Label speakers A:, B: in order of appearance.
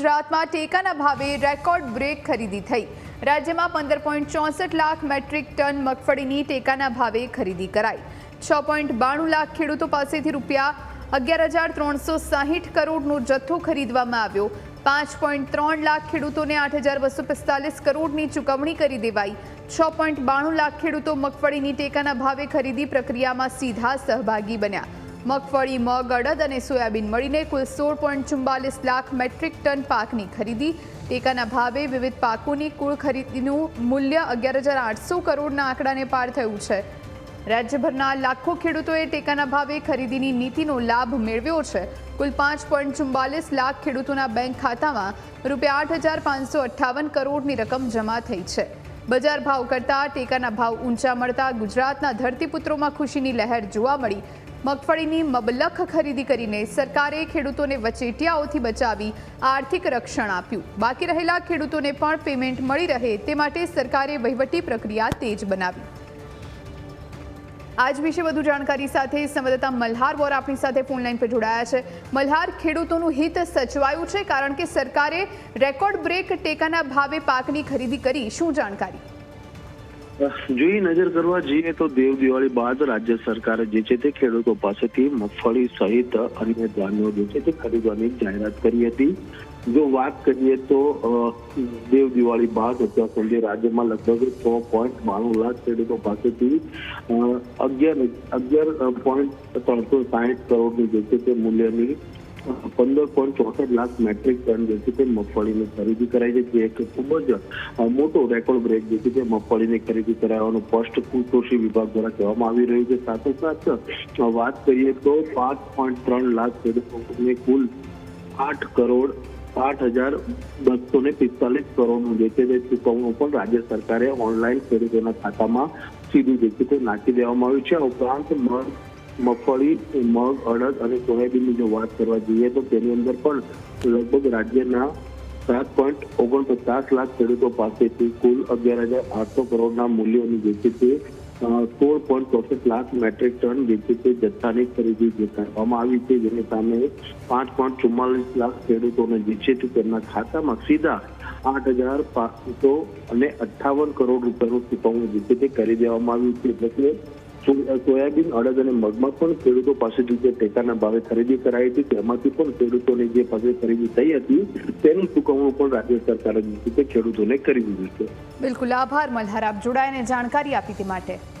A: ગુજરાતમાં ટેકાના ભાવે રેકોર્ડ બ્રેક ખરીદી થઈ. રાજ્યમાં પંદર પોઈન્ટ ચોસઠ લાખ મેટ્રિક ટન મગફળીની ટેકાના ભાવે ખરીદી કરાઈ. છ પોઈન્ટ બાણું લાખ ખેડૂતો પાસેથી રૂપિયા અગિયાર હજાર ત્રણસો સાહીઠ કરોડનો જથ્થો ખરીદવામાં આવ્યો. પાંચ પોઈન્ટ ત્રણ લાખ ખેડૂતોને આઠ હજાર બસો પિસ્તાલીસ કરોડની ચૂકવણી કરી દેવાઈ. છ પોઈન્ટ બાણું લાખ ખેડૂતો મગફળીની ટેકાના ભાવે ખરીદી પ્રક્રિયામાં સીધા સહભાગી બન્યા. મગફળી, મગ, અડદ અને સોયાબીન મળીને કુલ સોળ પોઈન્ટ ચુમ્બાલીસ લાખ મેટ્રિક ટન પાકની ખરીદી. ટેકાના ભાવે વિવિધ પાકોની કુલ ખરીદીનું મૂલ્ય અગિયાર હજાર આઠસો કરોડના આંકડાને પાર થયું છે. રાજ્યભરના લાખો ખેડૂતોએ ટેકાના ભાવે ખરીદીની નીતિનો લાભ મેળવ્યો છે. કુલ પાંચ પોઈન્ટ ચુમ્બાલીસ લાખ ખેડૂતોના બેંક ખાતામાં રૂપિયા આઠ હજાર પાંચસો અઠ્ઠાવન કરોડની રકમ જમા થઈ છે. બજાર ભાવ કરતાં ટેકાના ભાવ ઊંચા મળતા ગુજરાતના ધરતીપુત્રોમાં ખુશીની લહેર જોવા મળી. મગફળીની મબલખ ખરીદી કરીને સરકારે ખેડૂતોને વચેટિયાઓથી બચાવી આર્થિક રક્ષણ આપ્યું. બાકી રહેલા ખેડૂતોને પણ પેમેન્ટ મળી રહે તે માટે સરકારે વહીવટી પ્રક્રિયા તેજ બનાવી. આજ વિશે વધુ જાણકારી સાથે સંવાદદાતા મલ્હાર વોર આપણી સાથે ફોન લાઇન પર જોડાયા છે. મલ્હાર, ખેડૂતોનું હિત સચવાયું છે કારણ કે સરકારે રેકોર્ડ બ્રેક ટેકાના ભાવે પાકની ખરીદી કરી. શું જાણકારી?
B: જોઈ નજર કરવા જઈએ તો દેવ દિવાળી બાદ રાજ્ય સરકારે જે છે તે ખેડૂતો પાસેથી મગફળી સહિત અન્ય ધાન્યો જે છે તે ખરીદવાની જાહેરાત કરી હતી. જો વાત કરીએ તો દેવ દિવાળી બાદ અત્યાર સુધી રાજ્યમાં લગભગ છ પોઈન્ટ બાણું લાખ ખેડૂતો પાસેથી અગિયાર અગિયાર પોઈન્ટ ત્રણસો સાહીઠ કરોડની જે છે તે મૂલ્યની પંદર પોઈન્ટ ચોસઠ લાખ મેટ્રિક ટન જે છે તે મગફળીની ખરીદી કરાઈ છે. જે એક ખૂબ જ મોટો રેકોર્ડ બ્રેક જે છે તે મગફળીની ખરીદી કરાવવાનું સ્પષ્ટ કૃષિ વિભાગ દ્વારા કહેવામાં આવી રહ્યું છે. સાથોસાથ અ, વાત કરીએ તો પાંચ પોઈન્ટ ત્રણ લાખ ખેડૂતોને કુલ આઠ કરોડ આઠ હજાર બસો ને પિસ્તાલીસ કરોડનું જે છે તે ચૂકવણું પણ રાજ્ય સરકારે ઓનલાઈન ખેડૂતોના ખાતામાં સીધું જે છે તે નાખી દેવામાં આવ્યું છે. આ ઉપરાંત મગફળી, મગ, અડદ અને સોયાબીનની જો વાત કરવા જઈએ તો તેની અંદર પણ લગભગ રાજ્યના સાત પોઈન્ટ ઓગણપચાસ લાખ ખેડૂતો પાસેથી કુલ અગિયાર હજાર આઠસો કરોડના મૂલ્યોની જે છે સોળ પોઈન્ટ ચોસઠ લાખ મેટ્રિક ટન જે છે જથ્થાની ખરીદી જે કરવામાં આવી છે, જેની સામે પાંચ પોઈન્ટ ચુમ્માલીસ લાખ ખેડૂતોને જે છે તેમના ખાતામાં સીધા આઠ હજાર પાંચસો અને અઠ્ઠાવન કરોડ રૂપિયાનું ચૂકવણું જે છે તે કરી દેવામાં આવ્યું છે. એટલે સોયાબીન, અડદ અને મગમાં પણ ખેડૂતો પાસેથી જે ટેકાના ભાવે ખરીદી કરાઈ હતી, તેમાંથી પણ ખેડૂતોને જે પાસે ખરીદી થઈ હતી, તેનું ચૂકવણું પણ રાજ્ય સરકારે ખેડૂતોને કરી દીધું છે.
A: બિલકુલ આભાર, મલ્હાર, આપ જોડાઈને જાણકારી આપી તે માટે.